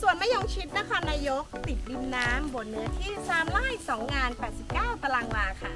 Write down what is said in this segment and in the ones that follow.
ส่วนมะยงชิดนครนายกติดริมน้ำบนเนื้อที่3ไร่2งาน 89 ตารางวาค่ะ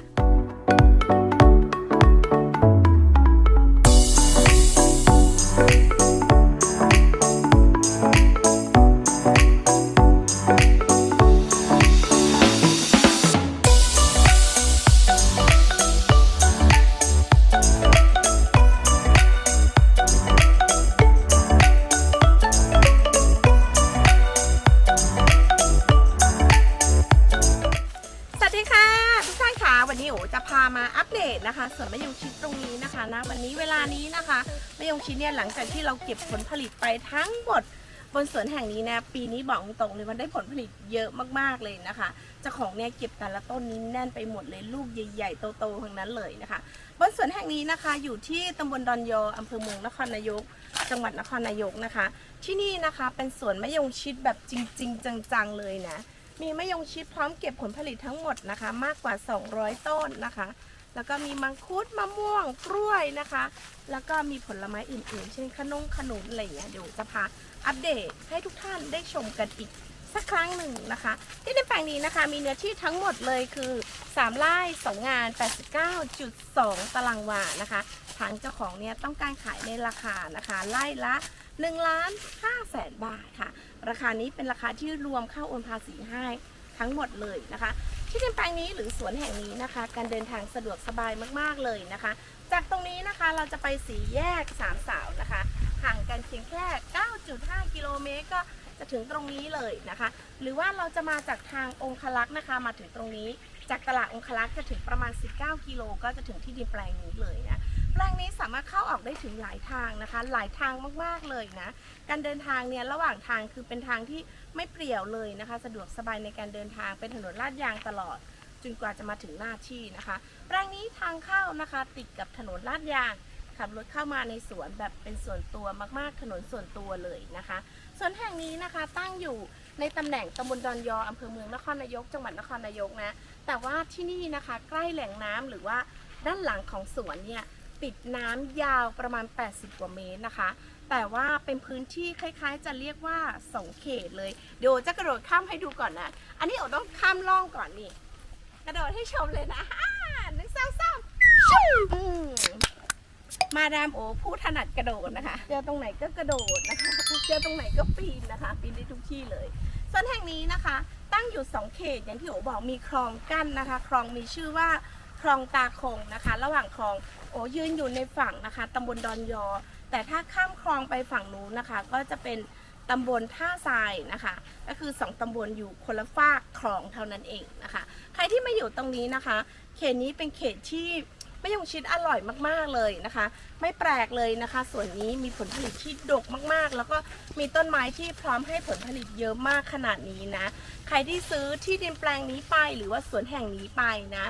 นะคะมะยงชิเนี่ยหลังจากที่เราเก็บผลผลิตไปทั้งหมดบนสวนแห่งนี้นะปีนี้บอกตรงๆเลยมันได้ผลผลิตเยอะมากๆเลยนะคะเจ้าของเนี่ยเก็บแต่ละต้นนี้แน่นไปหมดเลยลูกใหญ่ๆโตๆทั้งนั้นเลยนะคะ บนสวนแห่งนี้นะคะ อยู่ที่ตำบลดอนยออำเภอเมืองนครนายก จังหวัดนครนายกนะคะ ที่นี่นะคะเป็นสวนมะยงชิดแบบจริง ๆ จังๆเลยนะมีมะยงชิดพร้อมเก็บผลผลิตทั้งหมดนะคะ มากกว่า 200 ต้นนะคะ แล้วก็มีมังคุดมะม่วงกล้วยนะคะ แล้วก็มีผลไม้อื่นๆ เช่นขนมขนุนอะไรอย่างเงี้ยเดี๋ยวจะพาอัปเดตให้ทุกท่านได้ชมกันอีกสักครั้งหนึ่งนะคะ ที่ในแปลงนี้นะคะ มีเนื้อที่ทั้งหมดเลยคือ 3ไร่2งาน 89.2 ตารางวานะคะทางเจ้าของเนี่ยต้องการขายในราคานะคะไร่ละ1ล้าน5แสนบาทค่ะ ราคานี้เป็นราคาที่รวมเข้าโอนภาษีให้ทั้งหมดเลยนะคะ ที่ดินแปลงนี้หรือสวนแห่งนี้นะคะ การเดินทางสะดวกสบายมากๆเลยนะคะ จากตรงนี้นะคะเราจะไปสีแยกสามสาวนะคะ ห่างกันเพียงแค่ 9.5 กิโลเมตรก็จะถึงตรงนี้เลยนะคะ หรือว่าเราจะมาจากทางองคลักษ์นะคะ มาถึงตรงนี้ จากตลาดองคลักษ์จะถึงประมาณ 19 กิโลก็จะถึงที่ดินแปลงนี้เลยนะ แปลงนี้สามารถเข้าออกได้ถึงหลายทางนะคะ หลายทางมากๆเลยนะ การเดินทางเนี่ยระหว่างทางคือเป็นทางที่ไม่เปรี่ยวเลยนะคะ สะดวกสบายในการเดินทางเป็นถนนลาดยางตลอดจนกว่าจะมาถึงหน้าที่นะคะ แปลงนี้ทางเข้านะคะติดกับถนนลาดยางขับรถเข้ามาในสวนแบบเป็นส่วนตัวมากๆ ถนนส่วนตัวเลยนะคะ สวนแห่งนี้นะคะตั้งอยู่ในตำแหน่งตำบลดอนยออำเภอเมืองนครนายก จังหวัดนครนายกนะ แต่ว่าที่นี่นะคะใกล้แหล่งน้ำหรือว่าด้านหลังของสวนเนี่ย ติดน้ำยาวประมาณ 80 กว่าเมตรนะคะ แต่ว่าเป็นพื้นที่คล้าย ๆ จะเรียกว่าสองเขตเลย เดี๋ยวจะกระโดดข้ามให้ดูก่อนนะ อันนี้โอต้องข้ามล่องก่อนนี่ กระโดดให้ชมเลยนะหนึ่งสองสามชูมาดามโอผู้ถนัดกระโดดนะคะ เจอตรงไหนก็กระโดดนะคะ เจอตรงไหนก็ปีนนะคะ ปีนได้ทุกที่เลยส่วนแห่งนี้นะคะ ตั้งอยู่สองเขตอย่างที่โอบอกมีคลองกั้นนะคะ คลองมีชื่อว่าคลองตาคงนะคะ ระหว่างคลอง โอ้ยืนอยู่ในฝั่งนะคะตำบลดอนยอ แต่ถ้าข้ามคลองไปฝั่งนู้นนะคะ ก็จะเป็นตำบลท่าทรายนะคะ ก็คือสองตำบลอยู่คนละฝากคลองเท่านั้นเองนะคะ ใครที่มาอยู่ตรงนี้นะคะ เขตนี้เป็นเขตที่ไมะยงชิดอร่อยมากๆเลยนะคะ ไม่แปลกเลยนะคะส่วนนี้มีผลผลิตที่ดกมากๆ แล้วก็มีต้นไม้ที่พร้อมให้ผลผลิตเยอะมากขนาดนี้นะ ใครที่ซื้อที่ดินแปลงนี้ไปหรือว่าสวนแห่งนี้ไปนะ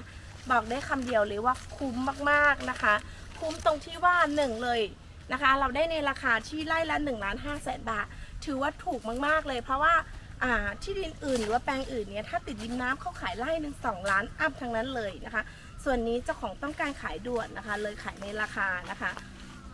บอกได้คำเดียวเลยว่าคุ้มมากๆนะคะ คุ้มตรงที่ว่าหนึ่งเลยนะคะ เราได้ในราคาที่ไร่ละ1ล้านห้าแสนบาท ถือว่าถูกมากๆเลยเพราะว่าที่ดินอื่นหรือว่าแปลงอื่นเนี่ยถ้าติดริมน้ำเขาขายไร่หนึ่งสองล้านอัพทั้งนั้นเลยนะคะ ส่วนนี้เจ้าของต้องการขายด่วนนะคะ เลยขายในราคานะคะ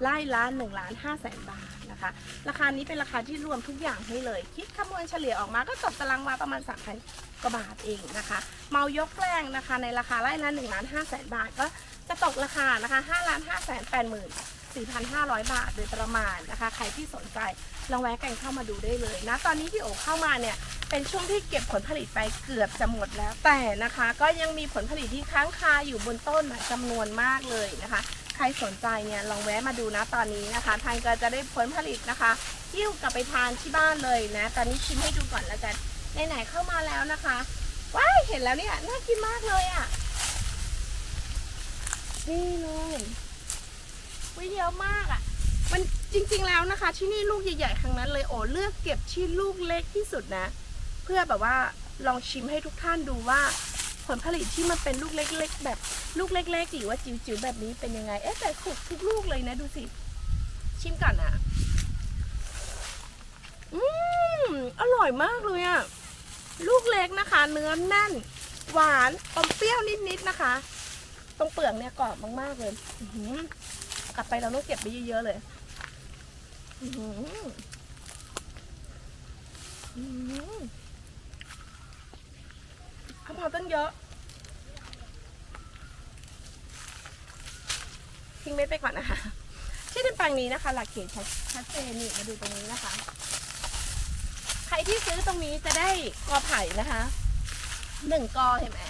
ไร่ละ1ล้าน5แสนบาทนะคะ ราคานี้เป็นราคาที่รวมทุกอย่างให้เลย คิดคำนวณเฉลี่ยออกมาก็ตกตารางวาประมาณ3,000กว่าบาทเองนะคะ เมายกแปลงนะคะ ในราคาไร่ละ1ล้าน5แสนบาท ก็จะตกราคานะคะ5ล้าน5แสน8หมื่น4,500 บาทโดยประมาณนะคะ ใครที่สนใจลองแวะกันเข้ามาดูได้เลยนะ ตอนนี้ที่โอเข้ามาเนี่ย เป็นช่วงที่เก็บผลผลิตไปเกือบจะหมดแล้ว แต่นะคะ ก็ยังมีผลผลิตที่ค้างคาอยู่บนต้นนะจำนวนมากเลยนะคะ รสนใจเนี่ยลองแวะมาดูนะตอนนี้นะคะทางก็จะได้ผลผลิตนะคะหิ้วกลับไปทานที่บ้านเลยนะ ตอนนี้ชิมให้ดูก่อนแล้วกันไหนๆเข้ามาแล้วนะคะว้ายเห็นแล้วเนี่ยน่ากินมากเลยอะ่ะนี่เลยวิเยอะมากอะ่ะ มันจริงๆแล้วนะคะ ที่นี่ลูกใหญ่ๆทั้งนั้นเลยโอ้เลือกเก็บที่ลูกเล็กที่สุดนะ เพื่อแบบว่าลองชิมให้ทุกท่านดูว่า ผลผลิตที่มันเป็นลูกเล็ก ๆ แบบลูกเล็ก ๆ หรือว่าจิ๋วๆแบบนี้เป็นยังไง เอ๊ะแต่สุกทุกลูกเลยนะดูสิ ชิมก่อนนะอืมอร่อยมากเลยอะลูกเล็กนะคะ เนื้อแน่น หวานอมเปรี้ยวนิดๆนะคะ ตรงเปลือกเนี่ยกรอบมากๆเลยกลับไปเราต้องเก็บไปเยอะๆเลยอื้อหืออืม ข้าวเผาต้นเยอะ ทิ้งเม็ดไปก่อนนะคะ ที่ดินแปลงนี้นะคะ หลักเขตชัดชัดเจนนี่มาดูตรงนี้นะคะ ใครที่ซื้อตรงนี้จะได้กอไผ่นะคะหนึ่งกอเห็นไหม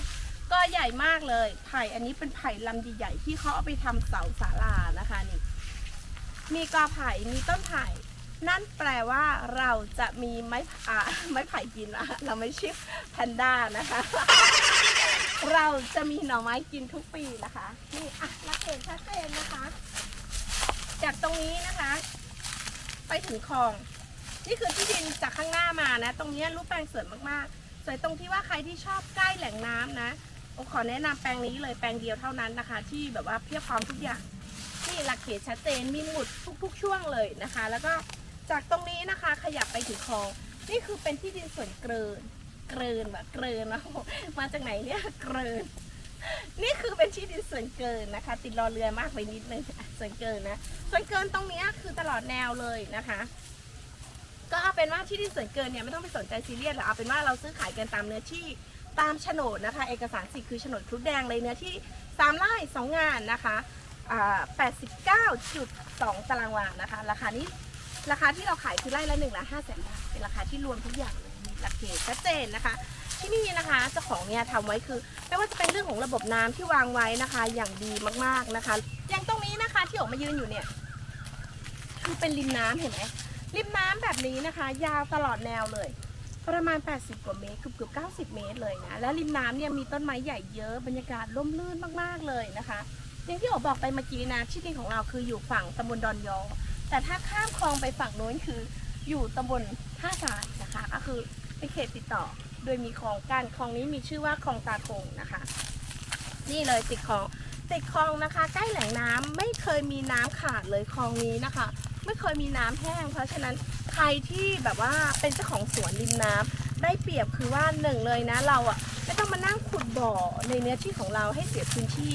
กอใหญ่มากเลย ไผ่อันนี้เป็นไผ่ลำใหญ่ๆที่เขาเอาไปทำเสาศาลานะคะนี่ มีกอไผ่ มีต้นไผ่ นั่นแปลว่าเราจะมีไม้อ่าไม้ไผ่กินนะเราไม่ชื่อแพนด้านะคะ เราจะมีหน่อไม้กินทุกปีนะคะนี่อะลักเห็นชัดเจนนะคะ จากตรงนี้นะคะ ไปถึงคลอง นี่คือที่ดินจากข้างหน้ามานะ ตรงเนี้ยรูปแปลงสวยมากๆสวยตรงที่ว่าใครที่ชอบใกล้แหล่งน้ำนะโอขอแนะนำแปลงนี้เลยแปลงเดียวเท่านั้นนะคะ ที่แบบว่าเพียบพร้อมทุกอย่างนี่หลักเขตชัดเจนมีหมุดทุก ๆ ช่วงเลยนะคะ แล้วก็ จากตรงนี้นะคะขยับไปถึงคลอง นี่คือเป็นที่ดินส่วนเกิน เกินแบบเกินนะมาจากไหนเนี่ยเกิน นี่คือเป็นที่ดินส่วนเกินนะคะ ติดรอเรือมากไปนิดนึงส่วนเกินนะ ส่วนเกินตรงนี้คือตลอดแนวเลยนะคะ ก็เอาเป็นว่าที่ดินส่วนเกินเนี่ยไม่ต้องไปสนใจซีเรียสหรอกเอาเป็นว่าเราซื้อขายกันตามเนื้อที่ตามโฉนดนะคะ เอกสารสิทธิ์คือโฉนดครุฑแดงเลยเนื้อที่สามไร่สองงานนะคะอ่า89.2 ตารางวานะคะ ราคานี้ ราคาที่เราขายคือไร่ละหนึ่งละห้าแสนบาทเป็นราคาที่รวมทุกอย่างเลยมีหลักเกณฑ์ชัดเจนนะคะ ที่นี่นะคะเจ้าของเนี่ยทำไว้คือ ไม่ว่าจะเป็นเรื่องของระบบน้ำที่วางไว้นะคะ อย่างดีมากๆนะคะอย่างตรงนี้นะคะที่ออกมายืนอยู่เนี่ย คือเป็นริมน้ำเห็นไหมริมน้ำแบบนี้นะคะ ยาวตลอดแนวเลย ประมาณ 80 กว่าเมตรเกือบเกือบ90 เมตรเลยนะและริมน้ำเนี่ยมีต้นไม้ใหญ่เยอะบรรยากาศร่มรื่นมากๆเลยนะคะอย่างที่โอบอกไปเมื่อกี้นะที่ดินของเราคืออยู่ฝั่งตำบลดอนยอ แต่ถ้าข้ามคลองไปฝั่งโน้นคืออยู่ตำบลท่าทรายนะคะ ก็คือเป็นเขตติดต่อ โดยมีคลองกันคลองนี้มีชื่อว่าคลองตาทงนะคะ นี่เลยติดคลองติดคลองนะคะ ใกล้แหล่งน้ำไม่เคยมีน้ำขาดเลยคลองนี้นะคะ ไม่เคยมีน้ำแห้ง เพราะฉะนั้นใครที่แบบว่าเป็นเจ้าของสวนริมน้ำได้เปรียบคือว่าหนึ่งเลยนะเราอะไม่ต้องมานั่งขุดบ่อในเนื้อที่ของเราให้เสียพื้นที่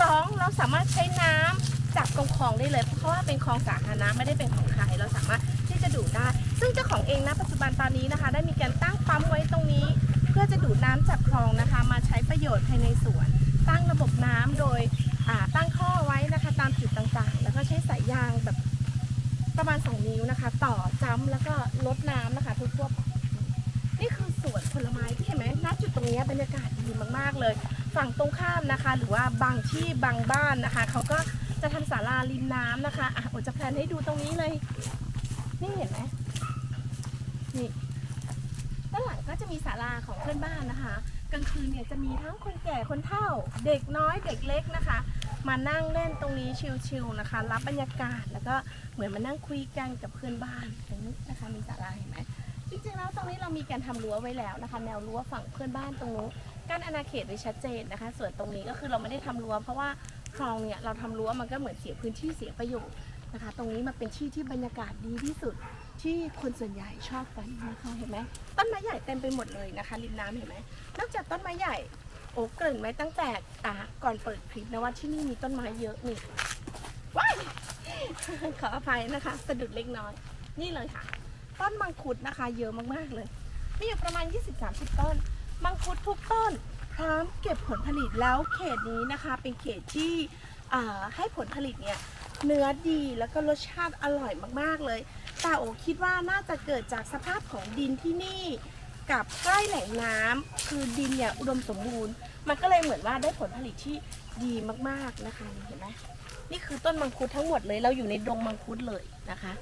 สองเราสามารถใช้น้ำ จากตรงคลองได้เลย เพราะว่าเป็นคลองสาธารณะไม่ได้เป็นของใครเราสามารถที่จะดูดได้ ซึ่งเจ้าของเองนะปัจจุบันตอนนี้นะคะ ได้มีการตั้งปั๊มไว้ตรงนี้ เพื่อจะดูดน้ำจากคลองนะคะ มาใช้ประโยชน์ภายในสวน ตั้งระบบน้ำโดยตั้งข้อไว้นะคะ ตามจุดต่างๆ แล้วก็ใช้สายยางแบบประมาณ 2 นิ้วนะคะ ต่อจ้ำแล้วก็ลดน้ำนะคะทั่วๆไปนี่คือสวนผลไม้ที่เห็นไหมณจุดตรงนี้บรรยากาศดีมากๆเลย ฝั่งตรงข้ามนะคะ หรือว่าบางที่บางบ้านนะคะเขาก็ จะทำศาลาริมน้ำนะคะอะโอจะแพลนให้ดูตรงนี้เลย นี่เห็นไหมนี่ด้านหลังก็จะมีศาลาของเพื่อนบ้านนะคะ กลางคืนเนี่ยจะมีทั้งคนแก่คนเฒ่า เด็กน้อยเด็กเล็กนะคะ มานั่งเล่นตรงนี้ชิลๆนะคะ รับบรรยากาศแล้วก็เหมือนมานั่งคุยกันกับเพื่อนบ้านตรงนี้นะคะ มีศาลาเห็นไหมจริงๆแล้วตรงนี้เรามีการทำรั้วไว้แล้วนะคะ แนวรั้วฝั่งเพื่อนบ้านตรงนู้นกั้นอาณาเขตไว้ชัดเจนนะคะ ส่วนตรงนี้ก็คือเราไม่ได้ทำรั้วเพราะว่า คลองเนี่ยเราทำรั้วมันก็เหมือนเสียพื้นที่เสียประโยชน์นะคะ ตรงนี้มันเป็นที่ที่บรรยากาศดีที่สุดที่คนส่วนใหญ่ชอบกันนะคะเห็นไหมต้นไม้ใหญ่เต็มไปหมดเลยนะคะริมน้ำเห็นไหมนอกจากต้นไม้ใหญ่โอ้เกินไว้ตั้งแต่อ่าก่อนเปิดคลิปนะว่าที่นี่มีต้นไม้เยอะนี่ว้ายขออภัยนะคะ สะดุดเล็กน้อย นี่เลยค่ะ ต้นมังคุดนะคะ เยอะมากๆเลย มีอยู่ประมาณ 20-30 ต้น มังคุดทุกต้น พร้อมเก็บผลผลิตแล้วเขตนี้นะคะ เป็นเขตที่ให้ผลผลิตเนี่ยเนื้อดีแล้วก็รสชาติอร่อยมากๆเลย แต่โอคิดว่าน่าจะเกิดจากสภาพของดินที่นี่ กับใกล้แหล่งน้ำคือดินเนี่ยอุดมสมบูรณ์ มันก็เลยเหมือนว่าได้ผลผลิตที่ดีมากๆนะคะเห็นไหมนี่คือต้นมังคุดทั้งหมดเลย เราอยู่ในดงมังคุดเลยนะคะ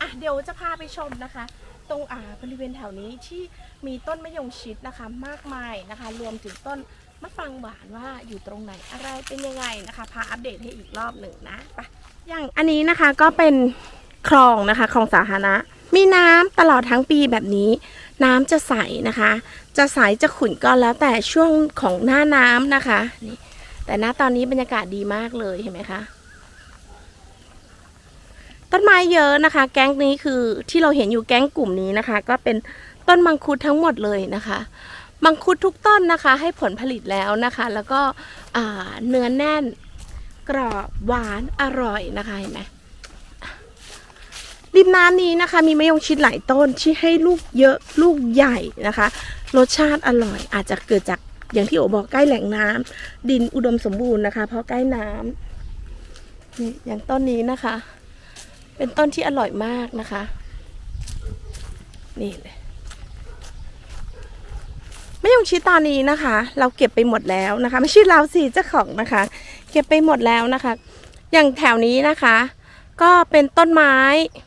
อะเดี๋ยวจะพาไปชมนะคะ ตรงอ่าบริเวณแถวนี้ที่มีต้นมะยงชิดนะคะมากมายนะคะ รวมถึงต้นมะปรางหวานว่าอยู่ตรงไหนอะไรเป็นยังไงนะคะพาอัปเดตให้อีกรอบหนึ่งนะไปอย่างอันนี้นะคะก็เป็นคลองนะคะคลองสาธารณะ มีน้ำตลอดทั้งปีแบบนี้ น้ำจะใสนะคะ จะใสจะขุ่นก็แล้วแต่ช่วงของหน้าน้ำนะคะนี่แต่ณตอนนี้บรรยากาศดีมากเลยเห็นไหมคะ ต้นไม้เยอะนะคะ แก๊งนี้คือที่เราเห็นอยู่แก๊งกลุ่มนี้นะคะ ก็เป็นต้นมังคุดทั้งหมดเลยนะคะมังคุดทุกต้นนะคะ ให้ผลผลิตแล้วนะคะ แล้วก็เนื้อแน่นกรอบหวานอร่อยนะคะเห็นไหมริมน้ำนี้นะคะ มีมะยงชิดหลายต้นที่ให้ลูกเยอะลูกใหญ่นะคะ รสชาติอร่อย อาจจะเกิดจากอย่างที่โอบอกใกล้แหล่งน้ำดินอุดมสมบูรณ์นะคะ เพราะใกล้น้ำนี่อย่างต้นนี้นะคะ เป็นต้นที่อร่อยมากนะคะ นี่เลยมะยงชิตอนนี้นะคะ เราเก็บไปหมดแล้วนะคะ ไม่ใช่เราสิเจ้าของนะคะ เก็บไปหมดแล้วนะคะ อย่างแถวนี้นะคะ ก็เป็นต้นไม้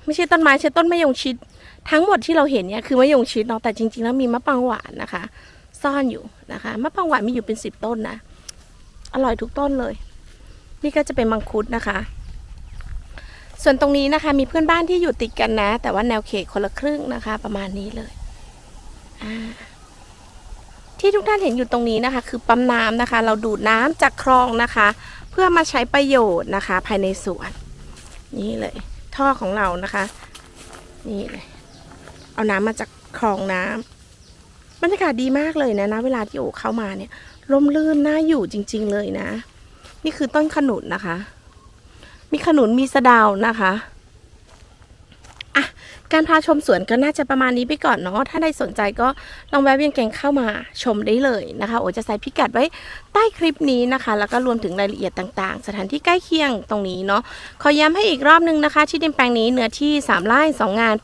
ไม่ใช่ต้นไม้ใช่ต้นมะยงชิด ทั้งหมดที่เราเห็นเนี่ยคือมะยงชิดเนาะแต่จริงๆแล้วมีมะปรางหวานนะคะ ซ่อนอยู่นะคะมะปรางหวานมีอยู่เป็นสิบต้นนะอร่อยทุกต้นเลย นี่ก็จะเป็นมังคุดนะคะ ส่วนตรงนี้นะคะ มีเพื่อนบ้านที่อยู่ติดกันนะ แต่ว่าแนวเขตคนละครึ่งนะคะ ประมาณนี้เลยที่ทุกท่านเห็นอยู่ตรงนี้นะคะ คือปั๊มน้ำนะคะ เราดูดน้ำจากคลองนะคะ เพื่อมาใช้ประโยชน์นะคะ ภายในสวน นี่เลย ท่อของเรานะคะ นี่เลยเอาน้ำมาจากคลองน้ำบรรยากาศดีมากเลยนะนะเวลาที่โอเข้ามาเนี่ยร่มรื่นน่าอยู่จริง ๆ เลยนะ นี่คือต้นขนุนนะคะ มีขนุนมีสะดาวนะคะอะการพาชมสวนก็น่าจะประมาณนี้ไปก่อนเนาะถ้าใครสนใจก็ลองแวะเวียนแกงเข้ามาชมได้เลยนะคะ โอจะใส่พิกัดไว้ใต้คลิปนี้นะคะ แล้วก็รวมถึงรายละเอียดต่างๆ สถานที่ใกล้เคียงตรงนี้เนาะขอย้ำให้อีกรอบนึงนะคะ ที่ดินแปลงนี้เนื้อที่ 3ไร่2 งาน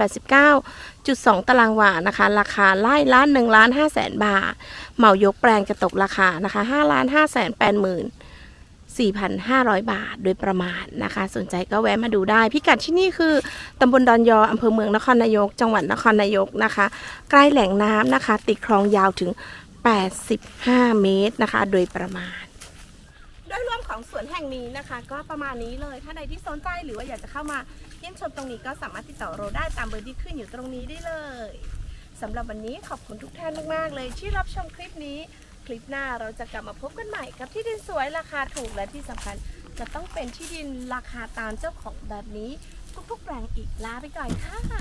89.2ตารางวานะคะ ราคาไร่ละ1ล้าน5แสนบาท เหมายกแปลงจะตกราคานะคะ5ล้าน5แสน8หมื่น 4,500 บาทโดยประมาณนะคะ สนใจก็แวะมาดูได้ พิกัดที่นี่คือตำบลดอนยออำเภอเมืองนครนายก จังหวัดนครนายกนะคะ ใกล้แหล่งน้ำนะคะ ติดคลองยาวถึง 85 เมตรนะคะ โดยประมาณโดยรวมของสวนแห่งนี้นะคะ ก็ประมาณนี้เลยถ้าใดที่สนใจหรือว่าอยากจะเข้ามาเยี่ยมชมตรงนี้ก็สามารถติดต่อเราได้ตามเบอร์ที่ขึ้นอยู่ตรงนี้ได้เลยสำหรับวันนี้ขอบคุณทุกท่านมาก ๆ เลยที่รับชมคลิปนี้ คลิปหน้าเราจะกลับมาพบกันใหม่กับที่ดินสวยราคาถูกและที่สำคัญ จะต้องเป็นที่ดินราคาตามเจ้าของแบบนี้ ทุกๆแปลงอีกลาไปก่อนค่ะ